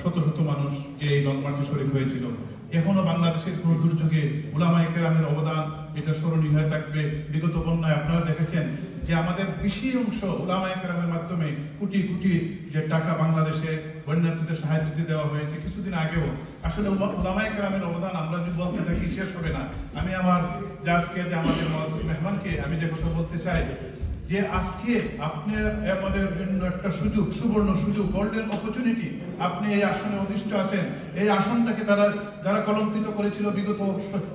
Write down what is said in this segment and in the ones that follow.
শত শত মানুষ যে এই লং মার্চে হয়েছিল। এখনও বাংলাদেশের কোন দুর্যোগে ওলামায়ে কেরামের অবদান এটা স্মরণীয় হয়ে থাকবে। বিগত বন্যায় আপনারা দেখেছেন যে আমাদের বেশি অংশ ওলামায়ে কেরামের মাধ্যমে কোটি কোটি যে টাকা বাংলাদেশে বন্যার্থীদের সাহায্য দেওয়া হয়েছে। কিছুদিন আগেও আসলে ওলামায়ে কেরামের অবদান আমরা যদি বলতে থাকি, শেষ হবে না। আমি আমার আজকে যে আমাদের মেহমানকে আমি যে কথা বলতে চাই যে আজকে আপনি আমাদের জন্য একটা সুযোগ, সুবর্ণ সুযোগ গোল্ডেন অপরচুনিটি আপনি এই আসনে অধিষ্ঠ আছেন। এই আসনটাকে তারা, যারা কলঙ্কিত করেছিল বিগত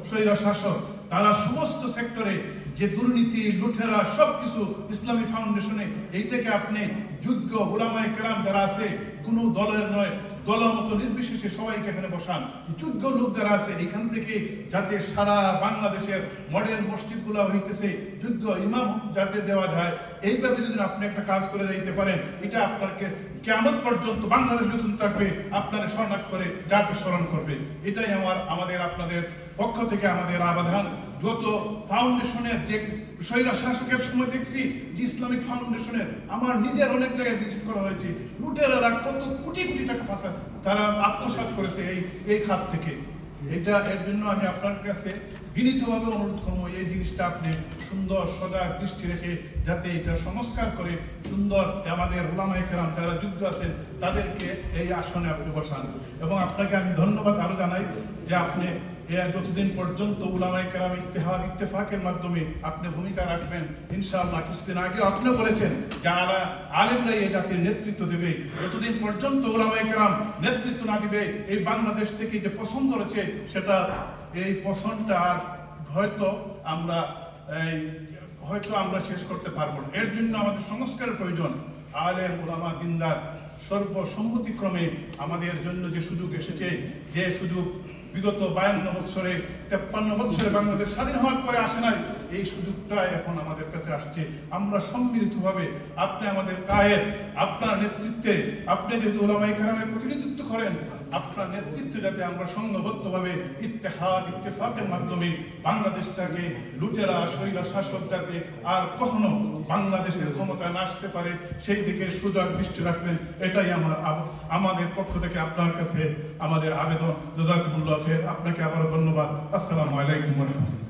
স্বৈরা শাসক, তারা সমস্ত সেক্টরে যে দুর্নীতি লুঠেরা সবকিছু ইসলামী ফাউন্ডেশনে এইটাকে আপনি যোগ্য ওলামায় কেরাম যারা আছে কোনো দলের নয় দলমত নির্বিশেষে সবাইকে এখানে বসান। যোগ্য লোক যারা আছে, এখান থেকে যাতে সারা বাংলাদেশের মডেল মসজিদগুলো হইতেছে, যোগ্য ইমাম যাতে দেওয়া যায়, এইভাবে যদি আপনি একটা কাজ করে যাইতে পারেন, এটা আপনাকে কেমন পর্যন্ত বাংলাদেশ যখন থাকবে, আপনারা শরণার্থ করে যাকে স্মরণ করবে। এটাই আমার, আমাদের আপনাদের পক্ষ থেকে আমাদের আবেদন যত ফাউন্ডেশনের যে স্বৈরা শাসকের সময় দেখছি যে ইসলামিক ফাউন্ডেশনের আমার নিজের অনেক জায়গায় ভিজিট করা হয়েছে। লুটেরারা কত কোটি কোটি টাকা পাশা তারা আত্মসাৎ করেছে এই এই খাত থেকে। এটা এর জন্য আমি আপনার কাছে বিনীতভাবে অনুরোধ করব, এই জিনিসটা আপনি সুন্দর, সজাগ দৃষ্টি রেখে যাতে এটা সংস্কার করে সুন্দর আমাদের ওলামায়ে কেরাম যারা যোগ্য আছেন, তাদেরকে এই আসনে আপনি বসান। এবং আপনাকে আমি ধন্যবাদ আরও জানাই যে আপনি এ যতদিন পর্যন্ত উলামায়ে কেরাম ইত্তেহাদ, ইত্তেফাকের মাধ্যমে আপনি ভূমিকা রাখবেন, ইনশাআল্লাহ কিছুদিন আগে আপনি বলেছেন যে আলা আলেমরাই এই জাতির নেতৃত্ব দেবে। যতদিন পর্যন্ত উলামায়ে কেরাম নেতৃত্ব না দিবে, এই বাংলাদেশ থেকে যে পছন্দ রয়েছে, সেটা এই পছন্দটা আর হয়তো আমরা এই হয়তো আমরা শেষ করতে পারব না। এর জন্য আমাদের সংস্কারের প্রয়োজন। আলেম ওলামা দিনদার সর্বসম্মতিক্রমে আমাদের জন্য যে সুযোগ এসেছে, যে সুযোগ বিগত বায়ান্ন বছরে, তেপ্পান্ন বছরে বাংলাদেশ স্বাধীন হওয়ার পরে আসে নাই, এই সুযোগটা এখন আমাদের কাছে আসছে। আমরা সম্মিলিতভাবে আপনি আমাদের কায়ের আপনার নেতৃত্বে, আপনি যেহেতু ওলামাই কারামের প্রতিনিধিত্ব করেন আপনার নেতৃত্বে যাতে আমরা সংঘবদ্ধভাবে ইত্তেহাদ, ইত্তেফাকের মাধ্যমে বাংলাদেশটাকে লুটেরা শৈলা যাতে আর কখনো বাংলাদেশের ক্ষমতায় না আসতে পারে, সেই দিকে সুযোগ দৃষ্টি রাখবেন, এটাই আমার আমাদের পক্ষ থেকে আপনার কাছে আমাদের আবেদন। জাজাকুমুল্লাহ খের আপনাকে আবারও ধন্যবাদ। আসসালামু আলাইকুম রহমতুল্লাহ।